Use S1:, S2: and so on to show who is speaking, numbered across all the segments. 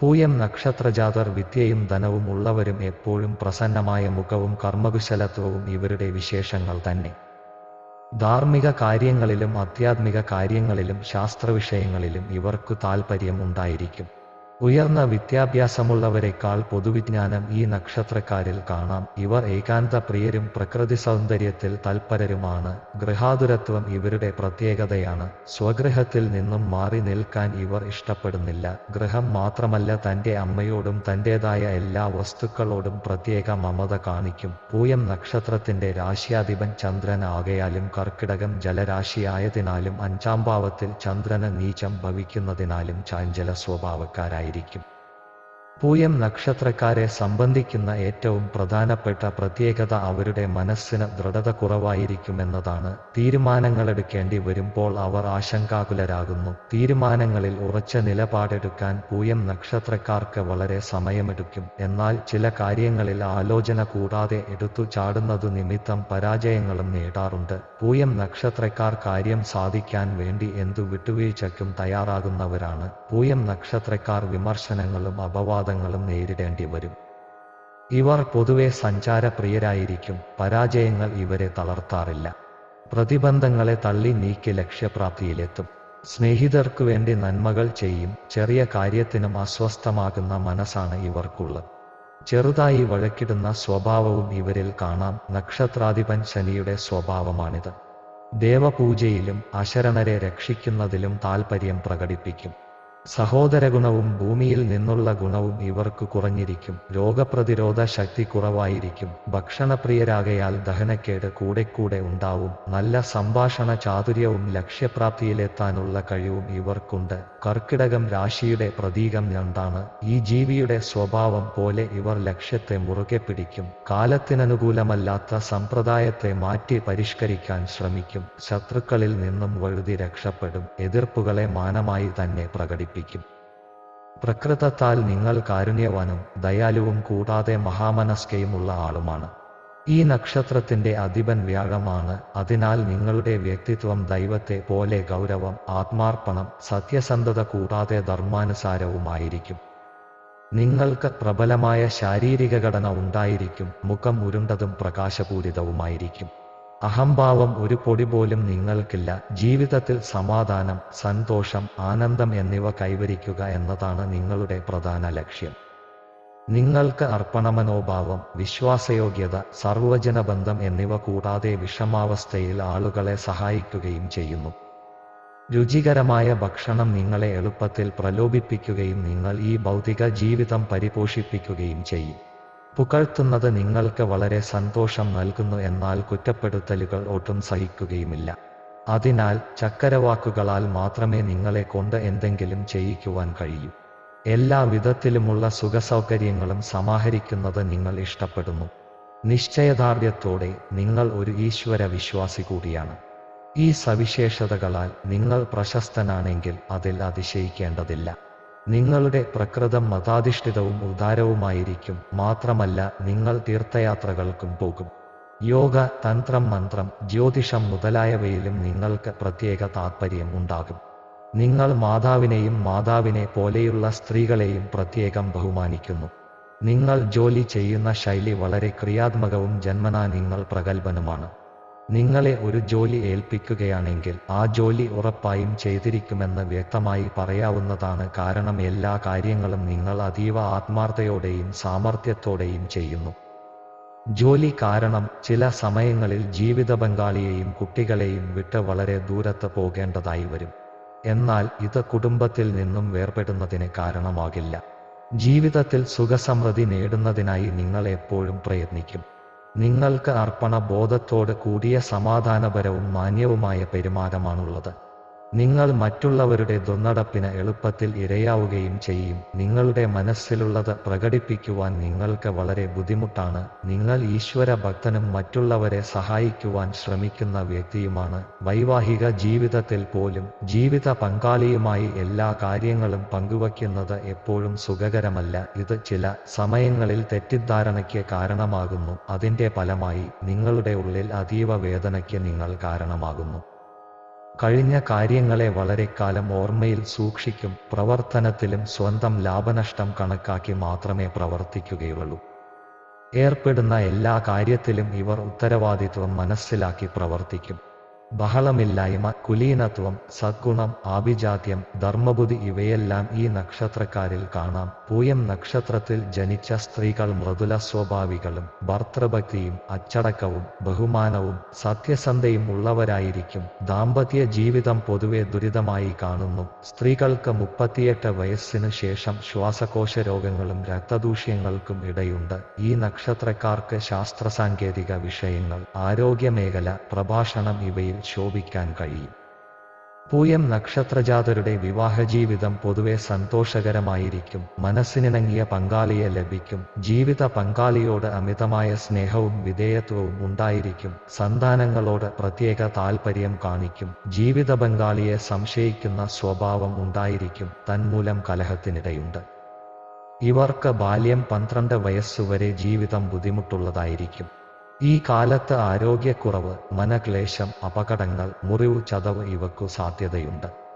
S1: പൂയം നക്ഷത്രജാതർ വിദ്യയും ധനവും ഉള്ളവരും എപ്പോഴും പ്രസന്നമായ മുഖവും കർമ്മകുശലത്വവും ഇവരുടെ വിശേഷങ്ങൾ തന്നെ. ധാർമ്മിക കാര്യങ്ങളിലും ആധ്യാത്മിക കാര്യങ്ങളിലും ശാസ്ത്രവിഷയങ്ങളിലും ഇവർക്കു താൽപ്പര്യം ഉണ്ടായിരിക്കും. ഉയർന്ന വിദ്യാഭ്യാസമുള്ളവരെക്കാൾ പൊതുവിജ്ഞാനം ഈ നക്ഷത്രക്കാരിൽ കാണാം. ഇവർ ഏകാന്ത പ്രിയരും പ്രകൃതി സൗന്ദര്യത്തിൽ തൽപരരുമാണ്. ഗൃഹാതുരത്വം ഇവരുടെ പ്രത്യേകതയാണ്. സ്വഗൃഹത്തിൽ നിന്നും മാറി നിൽക്കാൻ ഇവർ ഇഷ്ടപ്പെടുന്നില്ല. ഗൃഹം മാത്രമല്ല തന്റെ അമ്മയോടും തന്റേതായ എല്ലാ വസ്തുക്കളോടും പ്രത്യേക മമത കാണിക്കും. പൂയം നക്ഷത്രത്തിന്റെ രാശിയാധിപൻ ചന്ദ്രൻ ആകയാലും കർക്കിടകം ജലരാശിയായതിനാലും അഞ്ചാം ഭാവത്തിൽ ചന്ദ്രന് നീചം ഭവിക്കുന്നതിനാലും ചാഞ്ചല സ്വഭാവക്കാരായിരിക്കും പൂയം നക്ഷത്രക്കാരെ സംബന്ധിക്കുന്ന ഏറ്റവും പ്രധാനപ്പെട്ട പ്രത്യേകത അവരുടെ മനസ്സിന് ദൃഢത കുറവായിരിക്കുമെന്നതാണ്. തീരുമാനങ്ങളെടുക്കേണ്ടി വരുമ്പോൾ അവർ ആശങ്കാകുലരാകുന്നു. തീരുമാനങ്ങളിൽ ഉറച്ച നിലപാടെടുക്കാൻ പൂയം നക്ഷത്രക്കാർക്ക് വളരെ സമയമെടുക്കും. എന്നാൽ ചില കാര്യങ്ങളിൽ ആലോചന കൂടാതെ എടുത്തു ചാടുന്നതു നിമിത്തം പരാജയങ്ങളും നേടാറുണ്ട്. പൂയം നക്ഷത്രക്കാർ കാര്യം സാധിക്കാൻ വേണ്ടി എന്തു വിട്ടുവീഴ്ചയ്ക്കും തയ്യാറാകുന്നവരാണ്. പൂയം നക്ഷത്രക്കാർ വിമർശനങ്ങളും അപവാദങ്ങളും നേരിടേണ്ടി വരും. ഇവർ പൊതുവെ സഞ്ചാരപ്രിയരായിരിക്കും. പരാജയങ്ങൾ ഇവരെ തളർത്താറില്ല. പ്രതിബന്ധങ്ങളെ തള്ളി നീക്കി ലക്ഷ്യപ്രാപ്തിയിലെത്തും. സ്നേഹിതർക്കു വേണ്ടി നന്മകൾ ചെയ്യും. ചെറിയ കാര്യത്തിനും അസ്വസ്ഥമാകുന്ന മനസ്സാണ് ഇവർക്കുള്ളത്. ചെറുതായി വഴക്കിടുന്ന സ്വഭാവവും ഇവരിൽ കാണാം. നക്ഷത്രാധിപൻ ശനിയുടെ സ്വഭാവമാണിത്. ദേവപൂജയിലും അശരണരെ രക്ഷിക്കുന്നതിലും താൽപ്പര്യം പ്രകടിപ്പിക്കും. സഹോദരഗുണവും ഭൂമിയിൽ നിന്നുള്ള ഗുണവും ഇവർക്ക് കുറഞ്ഞിരിക്കും. രോഗപ്രതിരോധ ശക്തി കുറവായിരിക്കും. ഭക്ഷണപ്രിയരാകയാൽ ദഹനക്കേട് കൂടെ കൂടെ ഉണ്ടാവും. നല്ല സംഭാഷണ ചാതുര്യവും ലക്ഷ്യപ്രാപ്തിയിലെത്താനുള്ള കഴിവും ഇവർക്കുണ്ട്. കർക്കിടകം രാശിയുടെ പ്രതീകം രണ്ടാണ്. ഈ ജീവിയുടെ സ്വഭാവം പോലെ ഇവർ ലക്ഷ്യത്തെ മുറുകെ പിടിക്കും. കാലത്തിനനുകൂലമല്ലാത്ത സമ്പ്രദായത്തെ മാറ്റി പരിഷ്കരിക്കാൻ ശ്രമിക്കും. ശത്രുക്കളിൽ നിന്നും വഴുതി രക്ഷപ്പെടും. എതിർപ്പുകളെ മാനമായി തന്നെ പ്രകടിപ്പിക്കും. പ്രകൃതത്താൽ നിങ്ങൾ കാരുണ്യവാനും ദയാലുവും കൂടാതെ മഹാമനസ്കയുമുള്ള ആളുമാണ്. ഈ നക്ഷത്രത്തിന്റെ അധിപൻ വ്യാഴമാണ്. അതിനാൽ നിങ്ങളുടെ വ്യക്തിത്വം ദൈവത്തെ പോലെ ഗൗരവം ആത്മാർപ്പണം സത്യസന്ധത കൂടാതെ ധർമാനുസാരവുമായിരിക്കും. നിങ്ങൾക്ക് പ്രബലമായ ശാരീരിക ഘടന ഉണ്ടായിരിക്കും. മുഖം ഉരുണ്ടതും പ്രകാശപൂരിതവുമായിരിക്കും. അഹംഭാവം ഒരു പൊടി പോലും നിങ്ങൾക്കില്ല. ജീവിതത്തിൽ സമാധാനം സന്തോഷം ആനന്ദം എന്നിവ കൈവരിക്കുക എന്നതാണ് നിങ്ങളുടെ പ്രധാന ലക്ഷ്യം. നിങ്ങൾക്ക് അർപ്പണമനോഭാവം വിശ്വാസയോഗ്യത സർവജന ബന്ധം എന്നിവ കൂടാതെ വിഷമാവസ്ഥയിൽ ആളുകളെ സഹായിക്കുകയും ചെയ്യുന്നു. രുചികരമായ ഭക്ഷണം നിങ്ങളെ എളുപ്പത്തിൽ പ്രലോഭിപ്പിക്കുകയും നിങ്ങൾ ഈ ഭൗതിക ജീവിതം പരിപോഷിപ്പിക്കുകയും ചെയ്യും. പുകഴ്ത്തുന്നത് നിങ്ങൾക്ക് വളരെ സന്തോഷം നൽകുന്നു എന്നാൽ കുറ്റപ്പെടുത്തലുകൾ ഒട്ടും സഹിക്കുകയുമില്ല. അതിനാൽ ചക്കരവാക്കുകളാൽ മാത്രമേ നിങ്ങളെ കൊണ്ട് എന്തെങ്കിലും ചെയ്യിക്കുവാൻ കഴിയൂ. എല്ലാ വിധത്തിലുമുള്ള സുഖസൗകര്യങ്ങളും സമാഹരിക്കുന്നത് നിങ്ങൾ ഇഷ്ടപ്പെടുന്നു. നിശ്ചയദാർഢ്യത്തോടെ നിങ്ങൾ ഒരു ഈശ്വര വിശ്വാസി കൂടിയാണ്. ഈ സവിശേഷതകളാൽ നിങ്ങൾ പ്രശസ്തനാണെങ്കിൽ അതിൽ അതിശയിക്കേണ്ടതില്ല. നിങ്ങളുടെ പ്രകൃതം മതാധിഷ്ഠിതവും ഉദാരവുമായിരിക്കും. മാത്രമല്ല നിങ്ങൾ തീർത്ഥയാത്രകൾക്കും പോകും. യോഗ തന്ത്രം മന്ത്രം ജ്യോതിഷം മുതലായവയിലും നിങ്ങൾക്ക് പ്രത്യേക താത്പര്യം ഉണ്ടാകും. നിങ്ങൾ മാതാവിനെയും മാതാവിനെ പോലെയുള്ള സ്ത്രീകളെയും പ്രത്യേകം ബഹുമാനിക്കുന്നു. നിങ്ങൾ ജോലി ചെയ്യുന്ന ശൈലി വളരെ ക്രിയാത്മകവും ജന്മനാ നിങ്ങൾ പ്രഗത്ഭനുമാണ്. നിങ്ങളെ ഒരു ജോലി ഏൽപ്പിക്കുകയാണെങ്കിൽ ആ ജോലി ഉറപ്പായും ചെയ്തിരിക്കുമെന്ന് വ്യക്തമായി പറയാവുന്നതാണ് കാരണം എല്ലാ കാര്യങ്ങളും നിങ്ങൾ അതീവ ആത്മാർത്ഥയോടെയും സാമർഥ്യത്തോടെയും ചെയ്യുന്നു. ജോലി കാരണം ചില സമയങ്ങളിൽ ജീവിത പങ്കാളിയെയും കുട്ടികളെയും വിട്ട് വളരെ ദൂരത്ത് പോകേണ്ടതായി വരും. എന്നാൽ ഇത് കുടുംബത്തിൽ നിന്നും വേർപെടുന്നതിന് കാരണമാകില്ല. ജീവിതത്തിൽ സുഖസമൃദ്ധി നേടുന്നതിനായി നിങ്ങൾ എപ്പോഴും പ്രയത്നിക്കും. നിങ്ങൾക്ക് അർപ്പണ ബോധത്തോട് കൂടിയ സമാധാനപരവും മാന്യവുമായ പെരുമാറ്റമാണുള്ളത്. നിങ്ങൾ മറ്റുള്ളവരുടെ ദുർനടപ്പിന് എളുപ്പത്തിൽ ഇരയാവുകയും ചെയ്യും. നിങ്ങളുടെ മനസ്സിലുള്ളത് പ്രകടിപ്പിക്കുവാൻ നിങ്ങൾക്ക് വളരെ ബുദ്ധിമുട്ടാണ്. നിങ്ങൾ ഈശ്വര ഭക്തനും മറ്റുള്ളവരെ സഹായിക്കുവാൻ ശ്രമിക്കുന്ന വ്യക്തിയുമാണ്. വൈവാഹിക ജീവിതത്തിൽ പോലും ജീവിത പങ്കാളിയുമായി എല്ലാ കാര്യങ്ങളും പങ്കുവയ്ക്കുന്നത് എപ്പോഴും സുഖകരമല്ല. ഇത് ചില സമയങ്ങളിൽ തെറ്റിദ്ധാരണയ്ക്ക് കാരണമാകുന്നു. അതിന്റെ ഫലമായി നിങ്ങളുടെ ഉള്ളിൽ അതീവ വേദനയ്ക്ക് നിങ്ങൾ കാരണമാകുന്നു. കഴിഞ്ഞ കാര്യങ്ങളെ വളരെ കാലം ഓർമ്മയിൽ സൂക്ഷിക്കും പ്രവർത്തനത്തിലും സ്വന്തം ലാഭനഷ്ടം കണക്കാക്കി മാത്രമേ പ്രവർത്തിക്കുകയുള്ളൂ. ഏർപ്പെടുന്ന എല്ലാ കാര്യത്തിലും ഇവർ ഉത്തരവാദിത്വം മനസ്സിലാക്കി പ്രവർത്തിക്കും. ബഹളമില്ലായ്മ കുലീനത്വം സദ്ഗുണം ആഭിജാത്യം ധർമ്മബുദ്ധി ഇവയെല്ലാം ഈ നക്ഷത്രക്കാരിൽ കാണാം. പൂയം നക്ഷത്രത്തിൽ ജനിച്ച സ്ത്രീകൾ മൃദുല സ്വഭാവികളും ഭർത്തൃഭക്തിയും അച്ചടക്കവും ബഹുമാനവും സത്യസന്ധയും ഉള്ളവരായിരിക്കും. ദാമ്പത്യ ജീവിതം പൊതുവെ ദുരിതമായി കാണുന്നു. സ്ത്രീകൾക്ക് മുപ്പത്തിയെട്ട് വയസ്സിനു ശേഷം ശ്വാസകോശ രോഗങ്ങളും രക്തദൂഷ്യങ്ങൾക്കും ഇടയുണ്ട്. ഈ നക്ഷത്രക്കാർക്ക് ശാസ്ത്ര സാങ്കേതിക വിഷയങ്ങൾ ആരോഗ്യമേഖല പ്രഭാഷണം ഇവയിൽ ശോഭിക്കാൻ കഴിയും. പൂയം നക്ഷത്രജാതരുടെ വിവാഹജീവിതം പൊതുവെ സന്തോഷകരമായിരിക്കും. മനസ്സിനിണങ്ങിയ പങ്കാളിയെ ലഭിക്കും. ജീവിത പങ്കാളിയോട് അമിതമായ സ്നേഹവും വിധേയത്വവും ഉണ്ടായിരിക്കും. സന്താനങ്ങളോട് പ്രത്യേക താൽപ്പര്യം കാണിക്കും. ജീവിത പങ്കാളിയെ സംശയിക്കുന്ന സ്വഭാവം ഉണ്ടായിരിക്കും. തന്മൂലം കലഹത്തിനിടയുണ്ട്. ഇവർക്ക് ബാല്യം പന്ത്രണ്ട് വയസ്സുവരെ ജീവിതം ബുദ്ധിമുട്ടുള്ളതായിരിക്കും. ഈ കാലത്ത് ആരോഗ്യക്കുറവ് മനക്ലേശം അപകടങ്ങൾ മുറിവ് ചതവ് ഇവക്കു സാധ്യതയുണ്ട്.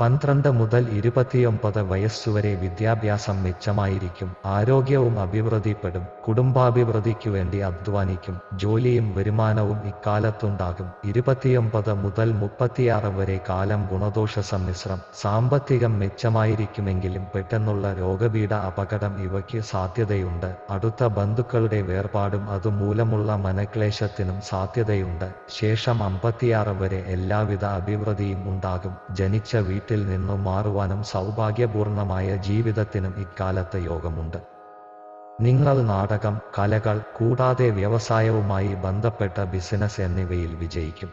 S1: പന്ത്രണ്ട് മുതൽ ഇരുപത്തിയൊമ്പത് വയസ്സുവരെ വിദ്യാഭ്യാസം മെച്ചമായിരിക്കും. ആരോഗ്യവും അഭിവൃദ്ധിപ്പെടും. കുടുംബാഭിവൃദ്ധിക്കു വേണ്ടി അധ്വാനിക്കും. ജോലിയും വരുമാനവും ഇക്കാലത്തുണ്ടാകും. ഇരുപത്തിയൊമ്പത് മുതൽ മുപ്പത്തിയാറ് വരെ കാലം ഗുണദോഷ സമ്മിശ്രം. സാമ്പത്തികം മെച്ചമായിരിക്കുമെങ്കിലും പെട്ടെന്നുള്ള രോഗപീഠ അപകടം ഇവയ്ക്ക് സാധ്യതയുണ്ട്. അടുത്ത ബന്ധുക്കളുടെ വേർപാടും അതുമൂലമുള്ള മനക്ലേശത്തിനും സാധ്യതയുണ്ട്. ശേഷം അമ്പത്തിയാറ് വരെ എല്ലാവിധ അഭിവൃദ്ധിയും ഉണ്ടാകും. ജനിച്ച വീട്ടിൽ നിന്നും മാറുവാനും സൗഭാഗ്യപൂർണമായ ജീവിതത്തിനും ഇക്കാലത്ത് യോഗമുണ്ട്. നിങ്ങൾ നാടകം കലകൾ കൂടാതെ വ്യവസായവുമായി ബന്ധപ്പെട്ട ബിസിനസ് എന്നിവയിൽ വിജയിക്കും.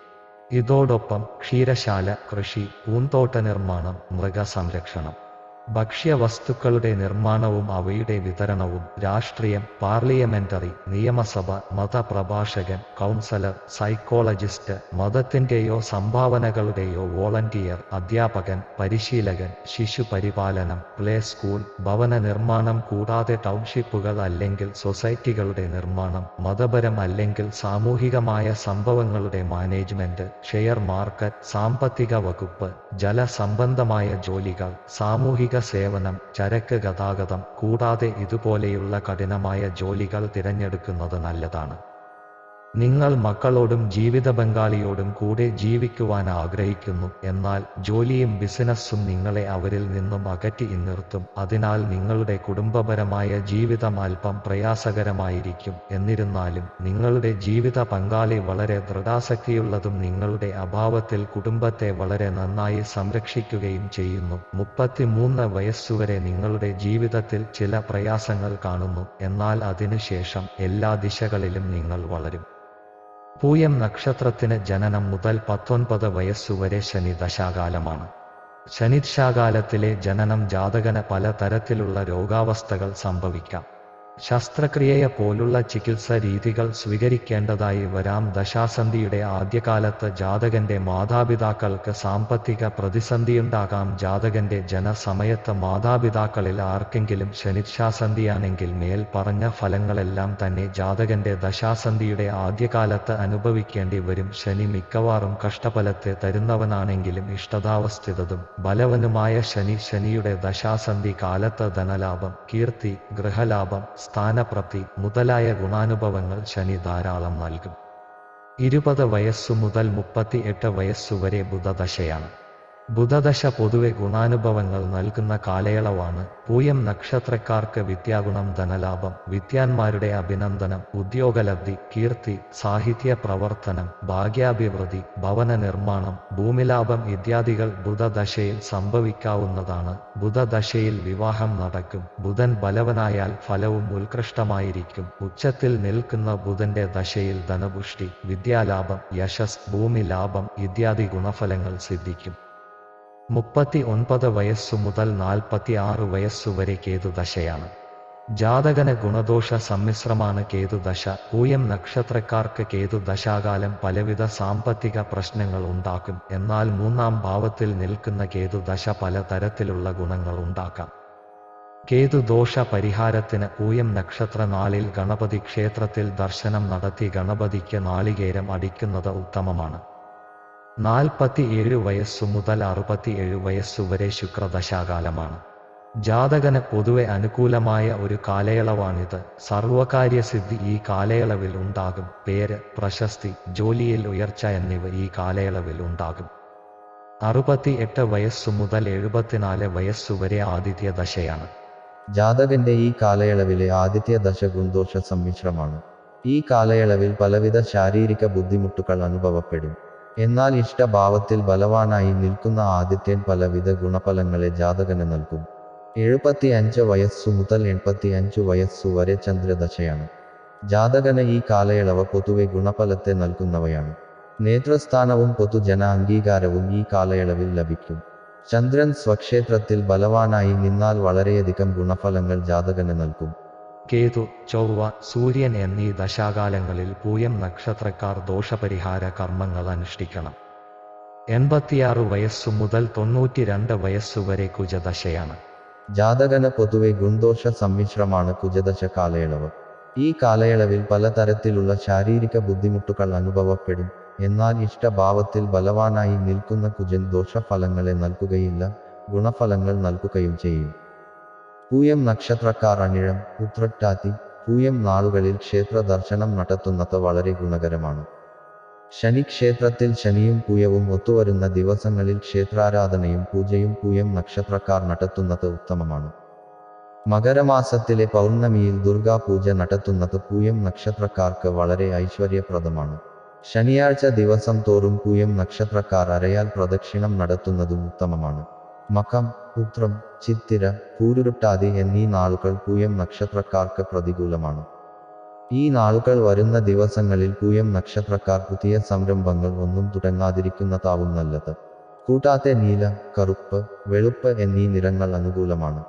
S1: ഇതോടൊപ്പം ക്ഷീരശാല കൃഷി പൂന്തോട്ട നിർമ്മാണം മൃഗസംരക്ഷണം ഭക്ഷ്യവസ്തുക്കളുടെ നിർമ്മാണവും അവയുടെ വിതരണവും രാഷ്ട്രീയം പാർലിയമെന്ററി നിയമസഭ മതപ്രഭാഷകൻ കൗൺസലർ സൈക്കോളജിസ്റ്റ് മതത്തിന്റെയോ സംഭാവനകളുടെയോ വോളണ്ടിയർ അധ്യാപകൻ പരിശീലകൻ ശിശു പരിപാലനം പ്ലേ സ്കൂൾ ഭവന നിർമ്മാണം കൂടാതെ ടൗൺഷിപ്പുകൾ അല്ലെങ്കിൽ സൊസൈറ്റികളുടെ നിർമ്മാണം മതപരം അല്ലെങ്കിൽ സാമൂഹികമായ സംഭവങ്ങളുടെ മാനേജ്മെന്റ് ഷെയർ മാർക്കറ്റ് സാമ്പത്തിക വകുപ്പ് ജലസംബന്ധമായ ജോലികൾ സാമൂഹിക സേവനം ചരക്ക് ഗതാഗതം കൂടാതെ ഇതുപോലെയുള്ള കഠിനമായ ജോലികൾ തിരഞ്ഞെടുക്കുന്നത് നല്ലതാണ്. നിങ്ങൾ മക്കളോടും ജീവിത പങ്കാളിയോടും കൂടെ ജീവിക്കുവാൻ ആഗ്രഹിക്കുന്നു എന്നാൽ ജോലിയും ബിസിനസ്സും നിങ്ങളെ അവരിൽ നിന്നും അകറ്റി നിർത്തും. അതിനാൽ നിങ്ങളുടെ കുടുംബപരമായ ജീവിതം അല്പം പ്രയാസകരമായിരിക്കും. എന്നിരുന്നാലും നിങ്ങളുടെ ജീവിത പങ്കാളി വളരെ ദൃഢാസക്തിയുള്ളതും നിങ്ങളുടെ അഭാവത്തിൽ കുടുംബത്തെ വളരെ നന്നായി സംരക്ഷിക്കുകയും ചെയ്യുന്നു. മുപ്പത്തിമൂന്ന് വയസ്സുവരെ നിങ്ങളുടെ ജീവിതത്തിൽ ചില പ്രയാസങ്ങൾ കാണുന്നു. എന്നാൽ അതിനുശേഷം എല്ലാ ദിശകളിലും നിങ്ങൾ വളരും. പൂയം നക്ഷത്രത്തിന് ജനനം മുതൽ പത്തൊൻപത് വയസ്സുവരെ ശനി ദശാകാലമാണ്. ശനിദശാകാലത്തിലെ ജനനം ജാതകന് പല തരത്തിലുള്ള രോഗാവസ്ഥകൾ സംഭവിക്കാം. ശസ്ത്രക്രിയയെ പോലുള്ള ചികിത്സ രീതികൾ സ്വീകരിക്കേണ്ടതായി വരാം. ദശാസന്ധിയുടെ ആദ്യകാലത്ത് ജാതകന്റെ മാതാപിതാക്കൾക്ക് സാമ്പത്തിക പ്രതിസന്ധിയുണ്ടാകാം. ജാതകന്റെ ജനസമയത്ത് മാതാപിതാക്കളിൽ ആർക്കെങ്കിലും ശനിശാസന്ധിയാണെങ്കിൽ മേൽ പറഞ്ഞ ഫലങ്ങളെല്ലാം തന്നെ ജാതകന്റെ ദശാസന്ധിയുടെ ആദ്യകാലത്ത് അനുഭവിക്കേണ്ടി വരും. ശനി മിക്കവാറും കഷ്ടഫലത്തെ തരുന്നവനാണെങ്കിലും ഇഷ്ടതാവസ്ഥിതതും ബലവനുമായ ശനി ശനിയുടെ ദശാസന്ധി കാലത്ത് ധനലാഭം കീർത്തി ഗൃഹലാഭം സ്ഥാനപ്രാപ്തി മുതലായ ഗുണാനുഭവങ്ങൾ ശനി ധാരാളം നൽകും. ഇരുപത് വയസ്സു മുതൽ മുപ്പത്തിയെട്ട് വയസ്സുവരെ ബുധദശയാണ്. ബുധദശ പൊതുവെ ഗുണാനുഭവങ്ങൾ നൽകുന്ന കാലയളവാണ്. പൂയം നക്ഷത്രക്കാർക്ക് വിദ്യാഗുണം ധനലാഭം വിദ്യാന്മാരുടെ അഭിനന്ദനം ഉദ്യോഗലബ്ധി കീർത്തി സാഹിത്യ പ്രവർത്തനം ഭാഗ്യാഭിവൃദ്ധി ഭവന നിർമ്മാണം ഭൂമിലാഭം ഇത്യാദികൾ ബുധദശയിൽ സംഭവിക്കാവുന്നതാണ്. ബുധദശയിൽ വിവാഹം നടക്കും. ബുധൻ ബലവനായാൽ ഫലവും ഉത്കൃഷ്ടമായിരിക്കും. ഉച്ചത്തിൽ നിൽക്കുന്ന ബുധന്റെ ദശയിൽ ധനപുഷ്ടി വിദ്യാലാഭം യശസ് ഭൂമി ലാഭം ഇത്യാദി ഗുണഫലങ്ങൾ സിദ്ധിക്കും. മുപ്പത്തി ഒൻപത് വയസ്സു മുതൽ നാൽപ്പത്തി ആറ് വയസ്സുവരെ കേതുദശയാണ്. ജാതകന ഗുണദോഷ സമ്മിശ്രമാണ് കേതുദശ. പൂയം നക്ഷത്രക്കാർക്ക് കേതുദശാകാലം പലവിധ സാമ്പത്തിക പ്രശ്നങ്ങൾ ഉണ്ടാക്കും. എന്നാൽ മൂന്നാം ഭാവത്തിൽ നിൽക്കുന്ന കേതുദശ പലതരത്തിലുള്ള ഗുണങ്ങൾ ഉണ്ടാക്കാം. കേതുദോഷ പരിഹാരത്തിന് പൂയം നക്ഷത്ര നാളിൽ ഗണപതി ക്ഷേത്രത്തിൽ ദർശനം നടത്തി ഗണപതിക്ക് നാളികേരം അടിക്കുന്നത് ഉത്തമമാണ്. നാൽപ്പത്തിയേഴ് വയസ്സു മുതൽ അറുപത്തിയേഴ് വയസ്സുവരെ ശുക്രദശാകാലമാണ്. ജാതകന് പൊതുവെ അനുകൂലമായ ഒരു കാലയളവാണിത്. സർവകാര്യസിദ്ധി ഈ കാലയളവിൽ ഉണ്ടാകും. പേര് പ്രശസ്തി ജോലിയിൽ ഉയർച്ച എന്നിവ ഈ കാലയളവിൽ ഉണ്ടാകും. അറുപത്തിയെട്ട് വയസ്സു മുതൽ എഴുപത്തിനാല് വയസ്സുവരെ ആദിത്യ ദശയാണ്
S2: ജാതകന്റെ ഈ കാലയളവിലെ ആദിത്യ ദശ ഗുന്തോഷ സമ്മിശ്രമാണ്. ഈ കാലയളവിൽ പലവിധ ശാരീരിക ബുദ്ധിമുട്ടുകൾ അനുഭവപ്പെടും. എന്നാൽ ഇഷ്ടഭാവത്തിൽ ബലവാനായി നിൽക്കുന്ന ആദിത്യൻ പലവിധ ഗുണഫലങ്ങളെ ജാതകന് നൽകും. എഴുപത്തി അഞ്ച് വയസ്സു മുതൽ എൺപത്തി അഞ്ചു വയസ്സു വരെ ചന്ദ്രദശയാണ്. ജാതകന് ഈ കാലയളവ് പൊതുവെ ഗുണഫലത്തെ നൽകുന്നവയാണ്. നേതൃസ്ഥാനവും പൊതുജന അംഗീകാരവും ഈ കാലയളവിൽ ലഭിക്കും. ചന്ദ്രൻ സ്വക്ഷേത്രത്തിൽ ബലവാനായി നിന്നാൽ വളരെയധികം ഗുണഫലങ്ങൾ ജാതകന് നൽകും.
S1: കേതു ചൊവ്വ സൂര്യൻ എന്നീ ദശാകാലങ്ങളിൽ പൂയം നക്ഷത്രക്കാർ ദോഷപരിഹാര കർമ്മങ്ങൾ അനുഷ്ഠിക്കണം. എൺപത്തിയാറ് വയസ്സു മുതൽ തൊണ്ണൂറ്റിരണ്ട് വയസ്സുവരെ കുജദശയാണ്.
S2: ജാതകന പൊതുവെ ഗുണദോഷ സമ്മിശ്രമാണ് കുജദശ കാലയളവ്. ഈ കാലയളവിൽ പലതരത്തിലുള്ള ശാരീരിക ബുദ്ധിമുട്ടുകൾ അനുഭവപ്പെടും. എന്നാൽ ഇഷ്ടഭാവത്തിൽ ബലവാനായി നിൽക്കുന്ന കുജൻ ദോഷഫലങ്ങളെ നൽകുകയില്ല ഗുണഫലങ്ങൾ നൽകുകയും ചെയ്യും. പൂയം നക്ഷത്രക്കാർ അണിഴം ഉത്രട്ടാതി പൂയം നാളുകളിൽ ക്ഷേത്ര ദർശനം നടത്തുന്നത് വളരെ ഗുണകരമാണ്. ശനി ക്ഷേത്രത്തിൽ ശനിയും പൂയവും ഒത്തുവരുന്ന ദിവസങ്ങളിൽ ക്ഷേത്രാരാധനയും പൂജയും പൂയം നക്ഷത്രക്കാർ നടത്തുന്നത് ഉത്തമമാണ്. മകരമാസത്തിലെ പൗർണമിയിൽ ദുർഗാ പൂജ നടത്തുന്നത് പൂയം നക്ഷത്രക്കാർക്ക് വളരെ ഐശ്വര്യപ്രദമാണ്. ശനിയാഴ്ച ദിവസം തോറും പൂയം നക്ഷത്രക്കാർ അരയാൽ പ്രദക്ഷിണം നടത്തുന്നതും ഉത്തമമാണ്. മകം ഉത്രം ചിത്തിര പൂരുരുട്ടാതി എന്നീ നാളുകൾ പൂയം നക്ഷത്രക്കാർക്ക് പ്രതികൂലമാണ്. ഈ നാളുകൾ വരുന്ന ദിവസങ്ങളിൽ പൂയം നക്ഷത്രക്കാർ പുതിയ സംരംഭങ്ങൾ ഒന്നും തുടങ്ങാതിരിക്കുന്നതാവും നല്ലത്. കൂട്ടാത്തെ നീല കറുപ്പ് വെളുപ്പ് എന്നീ നിറങ്ങൾ അനുകൂലമാണ്.